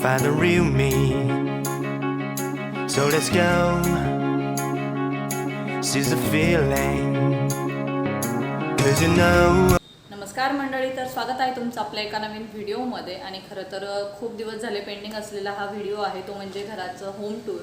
find the real me. So let's go. Seize the feeling. Cause you know. नमस्कार मंडळी तर स्वागत आहे तुमचं आपल्या एका नवीन व्हिडिओमध्ये आणि खरं तर खूप दिवस झाले पेंडिंग असलेला हा व्हिडिओ आहे तो म्हणजे घराचं होम टूर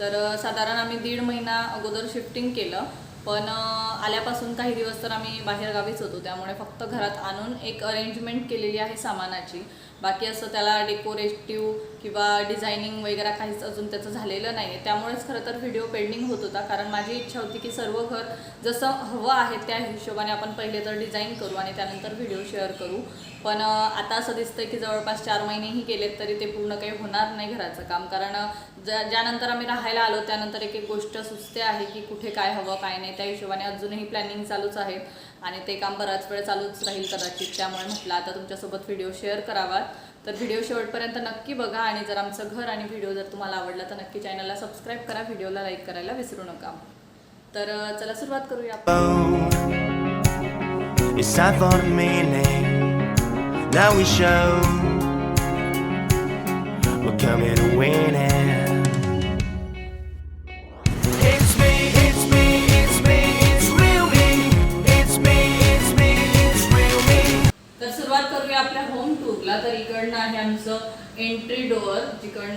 तर साधारण आम्ही दीड महिना अगोदर शिफ्टिंग केलं पण आल्यापासून काही दिवस तर आम्ही बाहेरगावीच होतो. त्यामुळे फक्त घरात आणून एक अरेंजमेंट केलेली आहे सामानाची. बाकी असं त्याला डेकोरेटिव्ह किंवा डिझायनिंग वगैरे काहीच अजून त्याचं झालेलं नाही आहे त्यामुळेच खरं तर व्हिडिओ पेंडिंग होत होता. कारण माझी इच्छा होती की सर्व घर जसं हवं आहे त्या हिशोबाने आपण पहिले तर डिझाईन करू आणि त्यानंतर व्हिडिओ शेअर करू. पण आता असं दिसतं की जवळपास चार महिनेही गेलेत तरी ते पूर्ण काही होणार नाही घराचं काम. कारण ज्या ज्यानंतर आम्ही राहायला आलो त्यानंतर एक एक गोष्ट सुचते आहे की कुठे काय हवं काय नाही. त्या हिशोबाने अजूनही प्लॅनिंग चालूच आहे. आणि ते काम बराच वेळ चालूच राहील कदाचित. त्यामुळे म्हटलं आता तुमच्यासोबत व्हिडिओ शेअर करावा. तर व्हिडिओ शेवटपर्यंत नक्की बघा आणि जर आमचं घर आणि व्हिडिओ जर तुम्हाला आवडला तर नक्की चॅनलला सबस्क्राईब करा. व्हिडिओला लाईक करायला विसरू नका. तर चला सुरुवात करूया. It's time for the meaning. Now we show. We're coming to win it.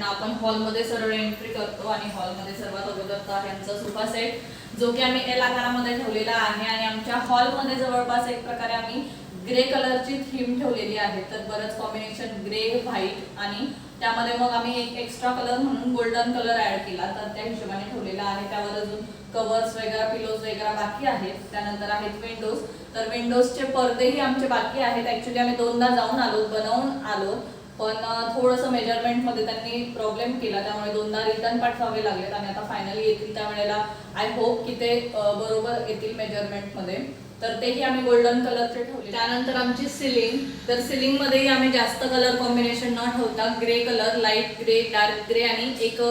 आपण हॉलमध्ये सरळ एंट्री करतो आणि हॉलमध्ये सर्वात अगोदर तर आहे सोफा सेट जो की आम्ही एल आकारामध्ये ठेवलेला आहे आणि आमच्या हॉलमध्ये जवळपास एक प्रकारे आम्ही ग्रे कलरची थीम ठेवलेली आहे. तर बरंच कॉम्बिनेशन ग्रे व्हाईट आणि त्यामध्ये मग आम्ही एक एक्स्ट्रा कलर म्हणून गोल्डन कलर ऍड केला. तर त्या हिशोबाने ठेवलेला आहे. त्यावर अजून कवर्स वगैरे पिलोज वगैरे बाकी आहेत. त्यानंतर आहेत विंडोज तर विंडोजचे पडदेही आमचे बाकी आहेत. ऍक्च्युली आम्ही दोनदा जाऊन आलो बनवून आलो. पण अं, थोडंसं मेजरमेंटमध्ये त्यांनी प्रॉब्लेम केला. त्यामुळे दोनदा रिटर्न पाठवावे लागलेत आणि आता फायनली येतील त्यावेळेला आय होप की ते बरोबर येतील मेजरमेंटमध्ये तर तेही आम्ही गोल्डन कलरचे ठेवले त्यानंतर आमची सिलिंग तर सिलिंग मध्येही आम्ही जास्त कलर कॉम्बिनेशन न ठेवता grey colour light grey dark grey आणि एक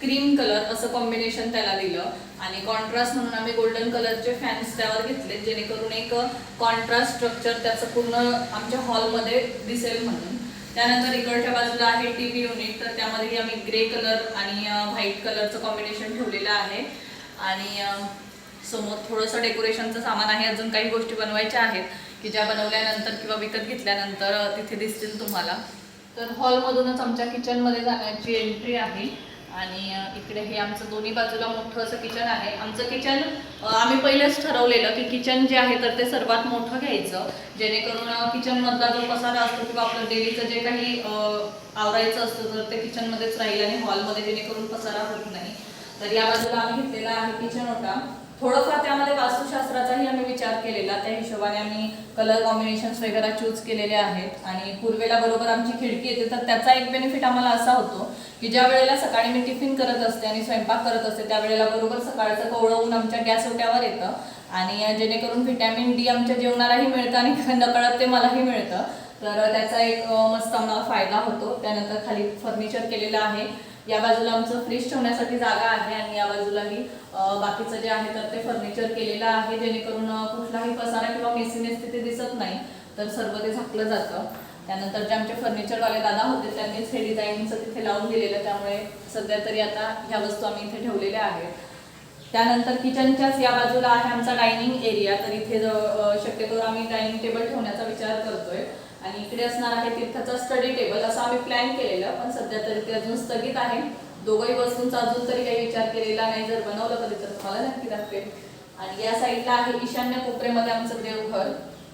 क्रीम कलर असं कॉम्बिनेशन त्याला दिलं. आणि कॉन्ट्रास्ट म्हणून आम्ही गोल्डन कलरचे फॅन्स त्यावर घेतले जेणेकरून एक कॉन्ट्रास्ट स्ट्रक्चर त्याचं पूर्ण आमच्या हॉलमध्ये दिसेल म्हणून. त्यानंतर इकडच्या बाजूला आहे टी व्ही युनिट तर त्यामध्येही आम्ही ग्रे कलर आणि व्हाईट कलरचं कॉम्बिनेशन ठेवलेलं आहे. आणि समोर थोडंसं डेकोरेशनचं सामान आहे. अजून काही गोष्टी बनवायच्या आहेत की ज्या बनवल्यानंतर किंवा विकत घेतल्यानंतर तिथे दिसतील तुम्हाला. तर हॉलमधूनच आमच्या किचनमध्ये जाण्याची एंट्री आहे. आणि इकडे हे आमचं दोन्ही बाजूला मोठं असं किचन आहे. आमचं किचन आम्ही पहिलेच ठरवलेलं की किचन जे आहे तर ते सर्वात मोठं घ्यायचं. जेणेकरून किचनमधला जो पसारा असतो किंवा आपलं डेलीचं जे काही आवरायचं असतं तर ते किचनमध्येच राहील आणि हॉलमध्ये जेणेकरून पसारा होत नाही. तर या बाजूला आम्ही घेतलेला आहे किचन होता. थोडंफार त्यामध्ये वास्तुशास्त्राचाही आम्ही विचार केलेला. त्या हिशोबाने आम्ही कलर कॉम्बिनेशन्स वगैरे चूज केलेले आहेत. आणि पूर्वेला बरोबर आमची खिडकी येते तर त्याचा एक बेनिफिट आम्हाला असा होतो की ज्या वेळेला सकाळी मी टिफिन करत असते आणि स्वयंपाक करत असते त्यावेळेला बरोबर सकाळचं कोवळं ऊन आमच्या गॅस ओट्यावर येतं. आणि जेणेकरून व्हिटॅमिन डी आमच्या जेवणालाही मिळतं आणि नकळत ते मलाही मिळतं. तर त्याचा एक मस्त आम्हाला फायदा होतो. त्यानंतर खाली फर्निचर केलेलं आहे. या बाजूला आमचं फ्रीज ठेवण्यासाठी जागा आहे आणि या बाजूलाही बाकीचं जे आहे तर ते फर्निचर केलेलं आहे जेणेकरून कुठलाही पसारा किंवा मेसिनेस तिथे दिसत नाही. तर सर्व ते झाकलं जातं. त्यानंतर जे आमचे फर्निचरवाले दादा होते त्यांनीच हे डिझाईनचं तिथे लावून दिलेलं. त्यामुळे सध्या तरी आता ह्या वस्तू आम्ही इथे ठेवलेल्या आहेत. त्यानंतर किचनच्याच या बाजूला आहे आमचा डायनिंग एरिया तर इथे शक्यतो आम्ही डायनिंग टेबल ठेवण्याचा विचार करतोय. आणि इकडे असणार आहे तीर्थाचा स्टडी टेबल असं आम्ही प्लॅन केलेलं पण सध्या तरी ते अजून स्थगित आहे. दोघंही वस्तूंचा अजून तरी काही विचार केलेला नाही जर बनवलं कधी तर तुम्हाला नक्की दाखवेल आणि या साईडला आहे ईशान्य कोपऱ्यामध्ये आमचं देवघर.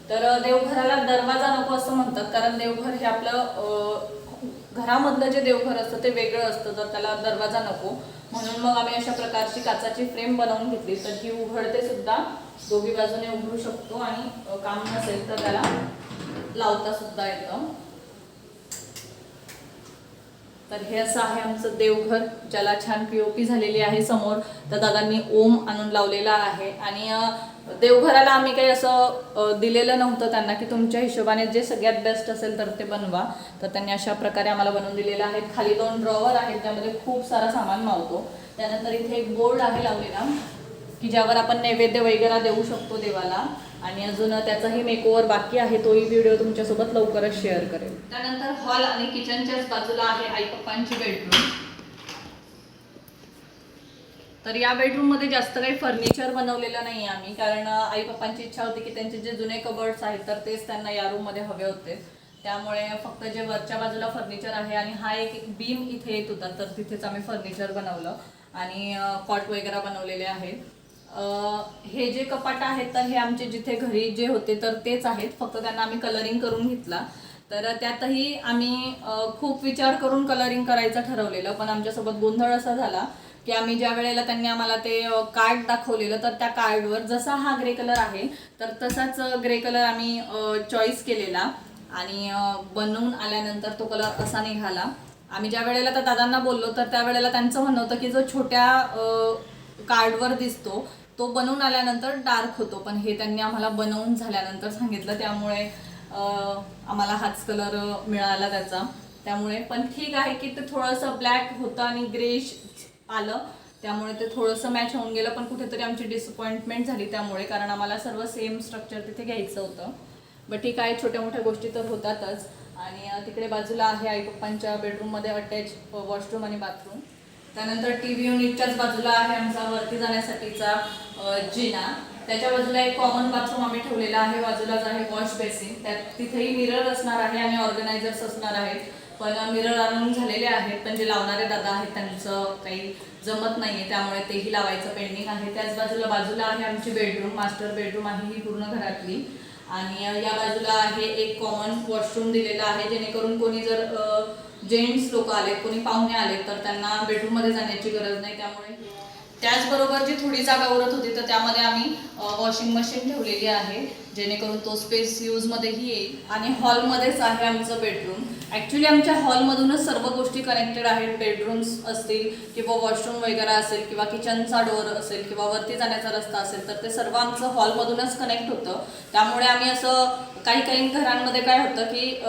तर देवघराला दरवाजा नको असं म्हणतात कारण देवघर हे आपलं घरामधलं जे देवघर असतं ते वेगळं असतं तर त्याला दरवाजा नको. म्हणून मग आम्ही अशा प्रकारची काचाची फ्रेम बनवून घेतली तर ही उघडते सुद्धा दोघी बाजूने उघडू शकतो आणि काम नसेल तर त्याला लावता सुद्धा येतं. तर हे असं आहे आमचं देवघर ज्याला छान पीओपी झालेली आहे समोर. तर दादांनी ओम आणून लावलेला आहे. आणि देवघराला आम्ही काही असं दिलेलं नव्हतं त्यांना की तुमच्या हिशोबाने जे सगळ्यात बेस्ट असेल तर ते बनवा. तर त्यांनी अशा प्रकारे आम्हाला बनवून दिलेलं आहे. खाली दोन ड्रॉवर आहेत त्यामध्ये खूप सारा सामान मावतो. त्यानंतर इथे एक बोर्ड आहे लावलेला की ज्यावर आपण नैवेद्य वगैरे देऊ शकतो देवाला. आणि अजून त्याचाही मेकओव्हर बाकी आहे तोही व्हिडिओ तुमच्यासोबत लवकरच शेअर करेल. त्यानंतर हॉल आणि किचनच्याच बाजूला आहे आई पप्पांची बेडरूम तर या बेडरूममध्ये जास्त काही फर्निचर बनवलेलं नाही आम्ही कारण आई पप्पांची इच्छा होती की त्यांचे जे जुने कबर्ड्स आहेत तर तेच त्यांना या रूममध्ये हवे होते. त्यामुळे फक्त जे वरच्या बाजूला फर्निचर आहे आणि हा एक बीम इथे येत होता तर तिथेच आम्ही फर्निचर बनवलं. आणि कॉट वगैरे बनवलेले आहेत. हे जे कपाट आहेत तर हे आमचे जिथे घरी जे होते तर तेच आहेत. फक्त त्यांना आम्ही कलरिंग करून घेतला. तर त्यातही आम्ही खूप विचार करून कलरिंग करायचं ठरवलेलं पण आमच्यासोबत गोंधळ असा झाला की आम्ही ज्या वेळेला त्यांनी आम्हाला ते कार्ड दाखवलेलं तर त्या कार्डवर जसा हा ग्रे कलर आहे तर तसाच ग्रे कलर आम्ही चॉईस केलेला. आणि बनवून आल्यानंतर तो कलर असा निघाला. आम्ही ज्या वेळेला त्या दादांना बोललो तर त्यावेळेला त्यांचं म्हणणं होतं की जो छोट्या कार्डवर दिसतो तो बनवून आल्यानंतर डार्क होतो पण हे त्यांनी आम्हाला बनवून झाल्यानंतर सांगितलं त्यामुळे आम्हाला हाच कलर मिळाला त्याचा. त्यामुळे पण ठीक आहे की ते थोडंसं ब्लॅक होतं आणि ग्रेश आलं. त्यामुळे ते थोडंसं मॅच होऊन गेलं पण कुठेतरी आमची डिसअपॉइंटमेंट झाली त्यामुळे कारण आम्हाला सर्व सेम स्ट्रक्चर तिथे घ्यायचं होतं. बट ठीक आहे छोट्या मोठ्या गोष्टी तर होतातच. आणि तिकडे बाजूला आहे आई पप्पांच्या बेडरूममध्ये अटॅच वॉशरूम आणि बाथरूम त्यानंतर टी व्ही युनिटच्याच बाजूला आहे आमचा वरती जाण्यासाठीचा जिना. त्याच्या बाजूला एक कॉमन बाथरूम आम्ही ठेवलेला आहे बाजूलाच आहे वॉश बेसिन त्यात तिथेही मिरर असणार आहे आणि ऑर्गनायझर्स असणार आहेत. पण मिरर आणून झालेले आहेत पण जे लावणारे दादा आहेत त्यांचं काही जमत नाहीये त्यामुळे तेही लावायचं पेंडिंग आहे. त्याच बाजूला बाजूला आहे आमची बेडरूम मास्टर बेडरूम आहे ही पूर्ण घरातली. आणि या बाजूला आहे एक कॉमन वॉशरूम दिलेला आहे जेणेकरून कोणी जर जेंट्स लोक आले कोणी पाहुणे आले तर त्यांना बेडरूममध्ये जाण्याची गरज नाही त्यामुळे. त्याचबरोबर जी थोडी जागा उरत होती तर त्यामध्ये आम्ही वॉशिंग मशीन ठेवलेली आहे जेणेकरून तो स्पेस यूजमध्येही येईल. आणि हॉलमध्येच आहे आमचं बेडरूम ॲक्च्युली आमच्या हॉलमधूनच सर्व गोष्टी कनेक्टेड आहेत. बेडरूम्स असतील किंवा वॉशरूम वगैरे असेल किंवा किचनचा डोअर असेल किंवा वरती जाण्याचा रस्ता असेल तर ते सर्व आमचं हॉलमधूनच कनेक्ट होतं. त्यामुळे आम्ही असं काही काही घरांमध्ये काय होतं की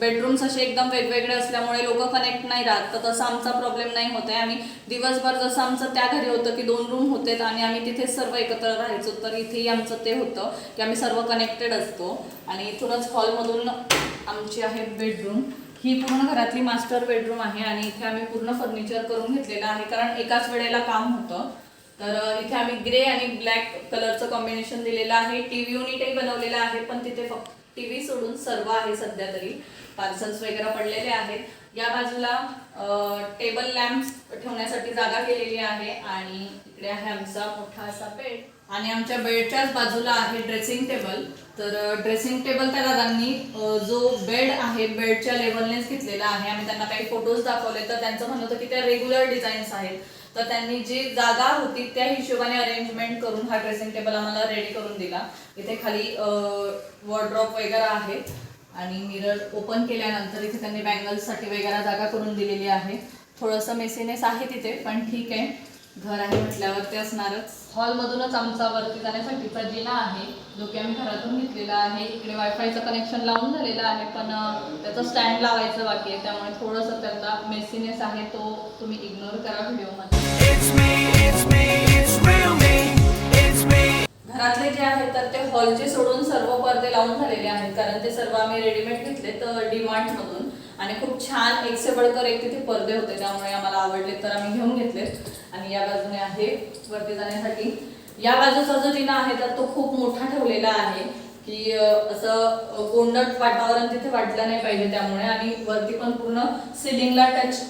बेडरूम्स असे एकदम वेगवेगळे असल्यामुळे लोक कनेक्ट नाही राहत. तर तसा आमचा प्रॉब्लेम नाही होत आहे. आम्ही दिवसभर जसं आमचं त्या घरी होतं की दोन रूम होते आणि आम्ही तिथेच सर्व एकत्र राहायचो तर इथेही आमचं ते होतं की आम्ही सर्व कनेक्टेड असतो. आणि इथूनच हॉलमधून आमची आहे बेडरूम ही पूर्ण घरातली मास्टर बेडरूम आहे आणि इथे आम्ही पूर्ण फर्निचर करून घेतलेलं आहे. कारण एकाच वेळेला काम होतं. तर इथे आम्ही ग्रे आणि ब्लॅक कलरचं कॉम्बिनेशन दिलेलं आहे. टी व्ही युनिटही बनवलेलं आहे पण तिथे फक्त टी व्ही सोडून सर्व आहे सध्या तरी. पार्सल्स वगैरे पडलेले आहेत. या बाजूला टेबल लॅम्प्स ठेवण्यासाठी जागा केलेली आहे आणि इकडे आहे आमचा मोठा असा बेड आणि आमच्या बेडच्याच बाजूला आहे ड्रेसिंग टेबल तर ड्रेसिंग टेबल त्या दादांनी जो बेड आहे बेडच्या लेवलनेच घेतलेला आहे. आम्ही त्यांना काही फोटोज दाखवले तर त्यांचं म्हणणं होतं की त्या रेग्युलर डिझाईन्स आहेत. तर त्यांनी जी जागा होती त्या हिशोबाने अरेंजमेंट करून हा ड्रेसिंग टेबल आम्हाला रेडी करून दिला. इथे खाली वॉर्ड्रॉप वगैरे आहे आणि मिरर ओपन केल्यानंतर इथे त्यांनी बँगल्ससाठी वगैरे जागा करून दिलेली आहे. थोडंसं मेसिनेस आहे तिथे पण ठीक आहे. घर आहे म्हटल्यावर ते असणारच. हॉलमधूनच आमचा वरती जाण्यासाठीचा जिना आहे जो की आम्ही घरातून घेतलेला आहे. इकडे वायफायचं कनेक्शन लावून झालेलं आहे पण त्याचं स्टँड लावायचं बाकी आहे. त्यामुळे थोडंसं त्याचा मेसिनेस आहे तो तुम्ही इग्नोर करा व्हिडिओमध्ये घरातले जे आहेत तर ते हॉलचे सोडून सर्व पडदे लावून झालेले आहेत. कारण ते सर्व आम्ही रेडीमेड घेतले तर डिमांड मधून. आणि खूप छान एकसे बडकर एक तिथे पडदे होते. त्यामुळे आम्हाला आवडले तर आम्ही घेऊन घेतले. आणि या बाजूने आहे वरती जाण्यासाठी. या बाजूचा जो जिना आहे तर तो खूप मोठा ठेवलेला आहे. की असं अं, वातावरण तिथे वाटलं नाही पाहिजे त्यामुळे आणि वरती पण पूर्ण सिलिंगला टच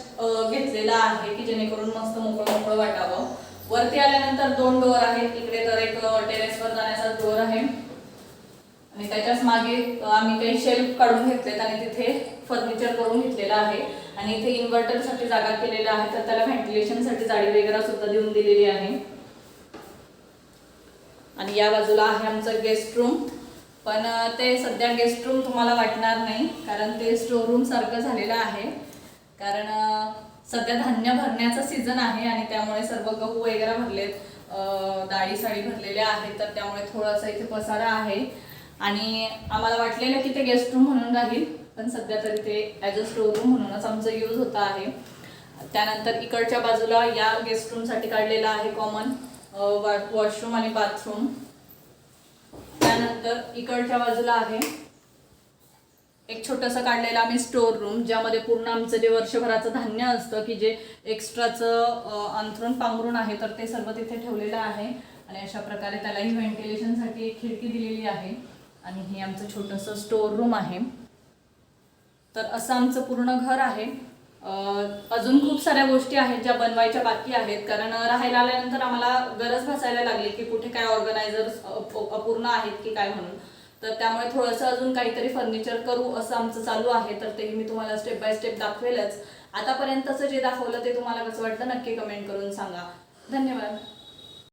घेतलेला आहे की जेणेकरून मस्त मोकळं मोकळं वाटावं. वरती आल्यानंतर दोन डोअर आहेत. इकडे तर एक टेरेसवर जाण्याचा डोअर आहे. आणि त्याच्याच मागे आम्ही काही शेल्फ काढून घेतलेत आणि तिथे फर्निचर करून घेतलेलं आहे. आणि इथे इन्व्हर्टरसाठी जागा केलेला आहे तर त्याला व्हेंटिलेशनसाठी जाळी वगैरे सुद्धा देऊन दिलेली आहे. आणि या बाजूला आहे आमचं गेस्ट रूम पण ते सध्या गेस्ट रूम तुम्हाला वाटणार नाही कारण ते स्टोर रूम सारखं झालेलं आहे. कारण सध्या धान्य भरण्याचा सीझन आहे आणि त्यामुळे सर्व गहू वगैरे भरलेत. अ, डाळी साडी भरलेल्या आहेत तर त्यामुळे थोडासा इथे पसारा आहे. आणि आम्हाला वाटलेलं की ते गेस्ट रूम म्हणून राहील पण सध्या तरी ते ॲज अ स्टोर रूम म्हणूनच आमचं यूज होतं आहे. त्यानंतर इकडच्या बाजूला या गेस्ट रूमसाठी काढलेला आहे कॉमन वॉशरूम आणि बाथरूम त्यानंतर इकडच्या बाजूला आहे. एक छोटंसं काढलेलं आम्ही स्टोर रूम ज्यामध्ये पूर्ण आमचं जे वर्षभराचं धान्य असतं की जे एक्स्ट्राचं अंथरून पांघरून पांघरूण आहे तर ते सर्व तिथे ठेवलेलं आहे. आणि अशा प्रकारे त्यालाही व्हेंटिलेशनसाठी एक खिडकी दिलेली आहे. आणि हे आमचं छोटंसं स्टोर रूम आहे. तर असं आमचं पूर्ण घर आहे. अजून खूप साऱ्या गोष्टी आहेत ज्या बनवायच्या बाकी आहेत. कारण राहायला आल्यानंतर आम्हाला गरज भासायला लागली की कुठे काय ऑर्गनायझर्स अपूर्ण आहेत की काय म्हणून. तर त्यामुळे थोडंसं अजून काहीतरी फर्निचर करू असं आमचं चालू आहे. तर तेही मी तुम्हाला स्टेप बाय स्टेप दाखवेलच. आतापर्यंतचं जे दाखवलं ते तुम्हाला कसं वाटलं नक्की कमेंट करून सांगा. धन्यवाद.